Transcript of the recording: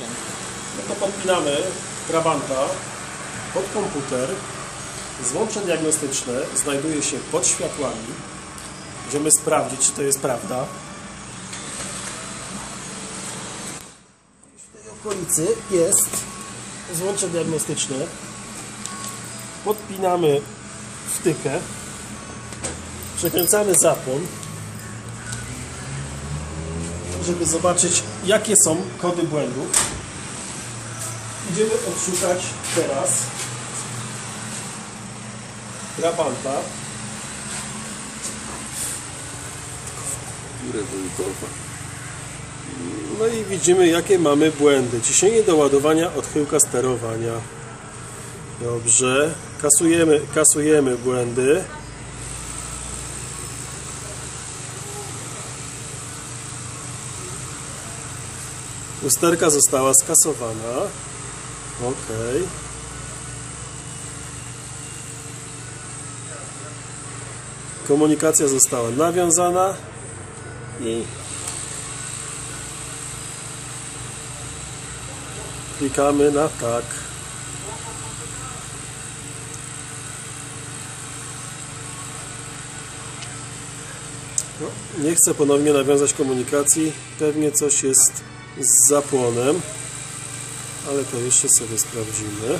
No to podpinamy Trabanta pod komputer. Złącze diagnostyczne znajduje się pod światłami. Będziemy sprawdzić, czy to jest prawda. W tej okolicy jest złącze diagnostyczne. Podpinamy wtykę. Przekręcamy zapłon, żeby zobaczyć, jakie są kody błędów. Idziemy odszukać teraz Trabanta. No i widzimy jakie mamy błędy. Ciśnienie do ładowania, odchyłka sterowania. Dobrze. Kasujemy, kasujemy błędy. Usterka została skasowana. Ok. Komunikacja została nawiązana i klikamy na tak. No, nie chcę ponownie nawiązać komunikacji. Pewnie coś jest z zapłonem, ale to jeszcze sobie sprawdzimy.